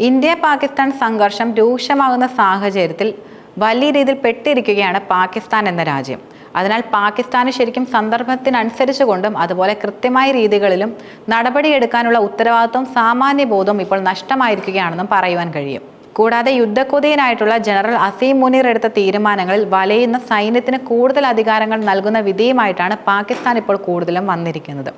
India Pakistan സംഘർഷം രൂക്ഷമാകുന്ന സാഹചര്യത്തിൽ വലിയ രീതിയിൽ പെട്ടിരിക്കുകയാണ് പാകിസ്ഥാൻ എന്ന രാജ്യം. അതിനാൽ പാകിസ്ഥാന് ശരിക്കും സന്ദർഭത്തിനനുസരിച്ച് കൊണ്ടും അതുപോലെ കൃത്യമായ രീതികളിലും നടപടിയെടുക്കാനുള്ള ഉത്തരവാദിത്വം സാമാന്യ ബോധവും ഇപ്പോൾ നഷ്ടമായിരിക്കുകയാണെന്നും പറയുവാൻ കഴിയും. കൂടാതെ യുദ്ധക്കൊതിയനായിട്ടുള്ള ജനറൽ അസീം മുനീർ എടുത്ത തീരുമാനങ്ങളിൽ വലയുന്ന സൈന്യത്തിന് കൂടുതൽ അധികാരങ്ങൾ നൽകുന്ന വിധിയുമായിട്ടാണ് പാകിസ്ഥാൻ ഇപ്പോൾ കൂടുതലും വന്നിരിക്കുന്നത്.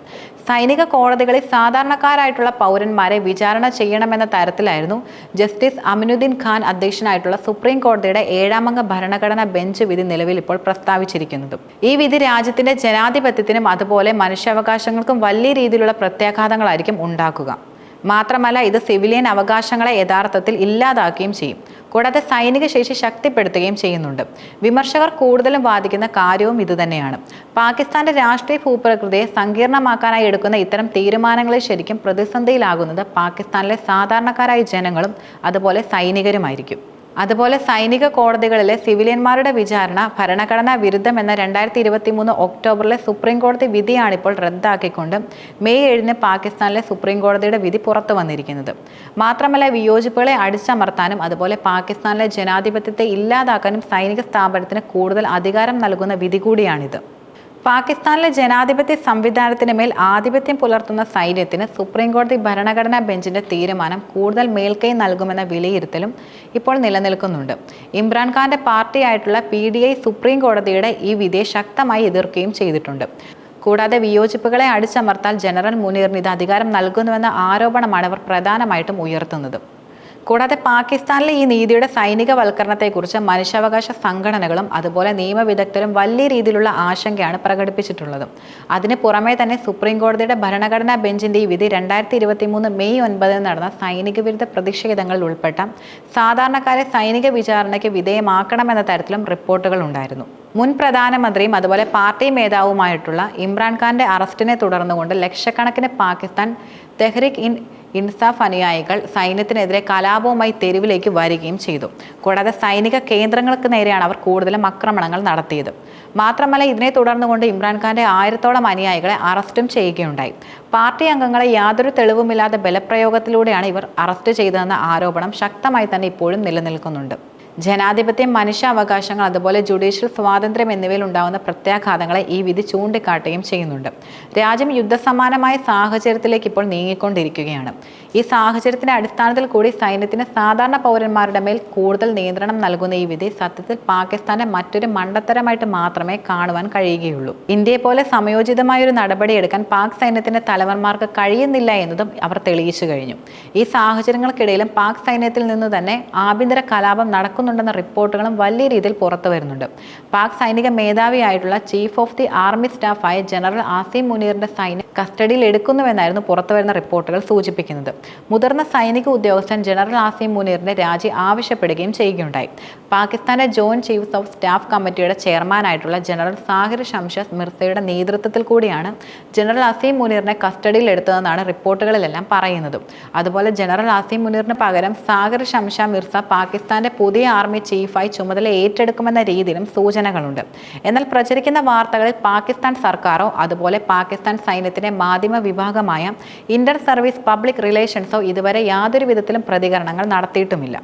സൈനിക കോടതികളിൽ സാധാരണക്കാരായിട്ടുള്ള പൗരന്മാരെ വിചാരണ ചെയ്യണമെന്ന തരത്തിലായിരുന്നു ജസ്റ്റിസ് അമിനുദ്ദീൻ ഖാൻ അധ്യക്ഷനായിട്ടുള്ള സുപ്രീം കോടതിയുടെ ഏഴാമംഗ ഭരണഘടനാ ബെഞ്ച് വിധി നിലവിൽ ഇപ്പോൾ പ്രസ്താവിച്ചിരിക്കുന്നത്. ഈ വിധി രാജ്യത്തിന്റെ ജനാധിപത്യത്തിനും അതുപോലെ മനുഷ്യാവകാശങ്ങൾക്കും വലിയ രീതിയിലുള്ള പ്രത്യാഘാതങ്ങളായിരിക്കും ഉണ്ടാക്കുക. മാത്രമല്ല ഇത് സിവിലിയൻ അവകാശങ്ങളെ യഥാർത്ഥത്തിൽ ഇല്ലാതാക്കുകയും ചെയ്യും. കൂടാതെ സൈനിക ശേഷി ശക്തിപ്പെടുത്തുകയും ചെയ്യുന്നുണ്ട്. വിമർശകർ കൂടുതലും വാദിക്കുന്ന കാര്യവും ഇതുതന്നെയാണ് പാകിസ്ഥാന്റെ രാഷ്ട്രീയ ഭൂപ്രകൃതിയെ സങ്കീർണമാക്കാനായി എടുക്കുന്ന ഇത്തരം തീരുമാനങ്ങളെ ശരിക്കും പ്രതിസന്ധിയിലാകുന്നത് പാകിസ്ഥാനിലെ സാധാരണക്കാരായ ജനങ്ങളും അതുപോലെ സൈനികരുമായിരിക്കും. അതുപോലെ സൈനിക കോടതികളിലെ സിവിലിയന്മാരുടെ വിചാരണ ഭരണഘടനാ വിരുദ്ധം എന്ന രണ്ടായിരത്തി ഇരുപത്തി മൂന്ന് ഒക്ടോബറിലെ സുപ്രീം കോടതി വിധിയാണിപ്പോൾ റദ്ദാക്കിക്കൊണ്ട് മെയ് ഏഴിന് പാകിസ്ഥാനിലെ സുപ്രീം കോടതിയുടെ വിധി പുറത്തു വന്നിരിക്കുന്നത്. മാത്രമല്ല വിയോജിപ്പുകളെ അടിച്ചമർത്താനും അതുപോലെ പാകിസ്ഥാനിലെ ജനാധിപത്യത്തെ ഇല്ലാതാക്കാനും സൈനിക സ്ഥാപനത്തിന് കൂടുതൽ അധികാരം നൽകുന്ന വിധി കൂടിയാണിത്. പാകിസ്ഥാനിലെ ജനാധിപത്യ സംവിധാനത്തിന് മേൽ ആധിപത്യം പുലർത്തുന്ന സൈന്യത്തിന് സുപ്രീംകോടതി ഭരണഘടനാ ബെഞ്ചിന്റെ തീരുമാനം കൂടുതൽ മേൽക്കൈ നൽകുമെന്ന വിലയിരുത്തലും ഇപ്പോൾ നിലനിൽക്കുന്നുണ്ട്. ഇമ്രാൻഖാന്റെ പാർട്ടിയായിട്ടുള്ള പി ഡി ഐ സുപ്രീം കോടതിയുടെ ഈ വിധിയെ ശക്തമായി എതിർക്കുകയും ചെയ്തിട്ടുണ്ട്. കൂടാതെ വിയോജിപ്പുകളെ അടിച്ചമർത്താൻ ജനറൽ മുനീറിന് ഇത് അധികാരം നൽകുന്നുവെന്ന ആരോപണമാണ് അവർ പ്രധാനമായിട്ടും ഉയർത്തുന്നത്. കൂടാതെ പാകിസ്ഥാനിലെ ഈ നീതിയുടെ സൈനികവൽക്കരണത്തെക്കുറിച്ച് മനുഷ്യാവകാശ സംഘടനകളും അതുപോലെ നിയമവിദഗ്ധരും വലിയ രീതിയിലുള്ള ആശങ്കയാണ് പ്രകടിപ്പിച്ചിട്ടുള്ളത്. അതിന് പുറമെ തന്നെ സുപ്രീം കോടതിയുടെ ഭരണഘടനാ ബെഞ്ചിന്റെ ഈ വിധി രണ്ടായിരത്തി ഇരുപത്തി മൂന്ന് മെയ് ഒൻപതിന് നടന്ന സൈനിക വിരുദ്ധ പ്രതിഷേധങ്ങളിൽ ഉൾപ്പെട്ട സാധാരണക്കാരെ സൈനിക വിചാരണയ്ക്ക് വിധേയമാക്കണമെന്ന തരത്തിലും റിപ്പോർട്ടുകൾ ഉണ്ടായിരുന്നു. മുൻ പ്രധാനമന്ത്രിയും അതുപോലെ പാർട്ടി മേധാവുമായിട്ടുള്ള ഇമ്രാൻഖാന്റെ അറസ്റ്റിനെ തുടർന്നുകൊണ്ട് ലക്ഷക്കണക്കിന് പാകിസ്ഥാൻ തെഹ്രിക് ഇൻ ഇൻസാഫ് അനുയായികൾ സൈന്യത്തിനെതിരെ കലാപവുമായി തെരുവിലേക്ക് വരികയും ചെയ്തു. കൂടാതെ സൈനിക കേന്ദ്രങ്ങൾക്ക് നേരെയാണ് അവർ കൂടുതലും ആക്രമണങ്ങൾ നടത്തിയത്. മാത്രമല്ല ഇതിനെ തുടർന്നുകൊണ്ട് ഇമ്രാൻഖാന്റെ ആയിരത്തോളം അനുയായികളെ അറസ്റ്റും ചെയ്യുകയുണ്ടായി. പാർട്ടി അംഗങ്ങളെ യാതൊരു തെളിവുമില്ലാത്ത ബലപ്രയോഗത്തിലൂടെയാണ് ഇവർ അറസ്റ്റ് ചെയ്തതെന്ന ആരോപണം ശക്തമായി തന്നെ ഇപ്പോഴും നിലനിൽക്കുന്നുണ്ട്. ജനാധിപത്യം മനുഷ്യാവകാശങ്ങൾ അതുപോലെ ജുഡീഷ്യൽ സ്വാതന്ത്ര്യം എന്നിവയിൽ ഉണ്ടാകുന്ന പ്രത്യാഘാതങ്ങളെ ഈ വിധി ചൂണ്ടിക്കാട്ടുകയും ചെയ്യുന്നുണ്ട്. രാജ്യം യുദ്ധസമാനമായ സാഹചര്യത്തിലേക്ക് ഇപ്പോൾ നീങ്ങിക്കൊണ്ടിരിക്കുകയാണ്. ഈ സാഹചര്യത്തിന്റെ അടിസ്ഥാനത്തിൽ കൂടി സൈന്യത്തിന് സാധാരണ പൗരന്മാരുടെ മേൽ കൂടുതൽ നിയന്ത്രണം നൽകുന്ന ഈ വിധി സത്യത്തിൽ പാകിസ്ഥാനെ മറ്റൊരു മണ്ടത്തരമായിട്ട് മാത്രമേ കാണുവാൻ കഴിയുകയുള്ളൂ. ഇന്ത്യയെ പോലെ സമയോചിതമായ ഒരു നടപടിയെടുക്കാൻ പാക് സൈന്യത്തിന്റെ തലവന്മാർക്ക് കഴിയുന്നില്ല എന്നതും അവർ തെളിയിച്ചു കഴിഞ്ഞു. ഈ സാഹചര്യങ്ങൾക്കിടയിലും പാക് സൈന്യത്തിൽ നിന്ന് തന്നെ ആഭ്യന്തര കലാപം നടക്കുന്നുണ്ടെന്ന റിപ്പോർട്ടുകളും വലിയ രീതിയിൽ പുറത്തു വരുന്നുണ്ട്. പാക് സൈനിക മേധാവിയായിട്ടുള്ള ചീഫ് ഓഫ് ദി ആർമി സ്റ്റാഫായ ജനറൽ ആസിം മുനീറിന്റെ സൈന്യം കസ്റ്റഡിയിൽ എടുക്കുന്നുവെന്നായിരുന്നു പുറത്തുവരുന്ന റിപ്പോർട്ടുകൾ സൂചിപ്പിക്കുന്നത്. മുതിർന്ന സൈനിക ഉദ്യോഗസ്ഥൻ ജനറൽ ആസിം മുനീറിന്റെ രാജി ആവശ്യപ്പെടുകയും ചെയ്യുകയുണ്ടായി. പാകിസ്ഥാന്റെ ജോയിന്റ് ചീഫ്സ് ഓഫ് സ്റ്റാഫ് കമ്മിറ്റിയുടെ ചെയർമാനായിട്ടുള്ള ജനറൽ സാഹിർ ഷംഷസ് മിർസയുടെ നേതൃത്വത്തിൽ കൂടിയാണ് ജനറൽ അസീം മുനീറിനെ കസ്റ്റഡിയിൽ എടുത്തതെന്നാണ് റിപ്പോർട്ടുകളിലെല്ലാം പറയുന്നത്. അതുപോലെ ജനറൽ അസീം മുനീറിന് പകരം സാഗർ ഷംഷ മിർസ പാകിസ്ഥാന്റെ പുതിയ ആർമി ചീഫായി ചുമതല ഏറ്റെടുക്കുമെന്ന രീതിയിലും സൂചനകളുണ്ട്. എന്നാൽ പ്രചരിക്കുന്ന വാർത്തകളിൽ പാകിസ്ഥാൻ സർക്കാരോ അതുപോലെ പാകിസ്ഥാൻ സൈന്യത്തിന്റെ മാധ്യമ വിഭാഗമായ ഇന്റർ സർവീസ് പബ്ലിക് റിലേഷൻസോ ഇതുവരെ യാതൊരു വിധത്തിലും പ്രതികരണങ്ങൾ നടത്തിയിട്ടുമില്ല.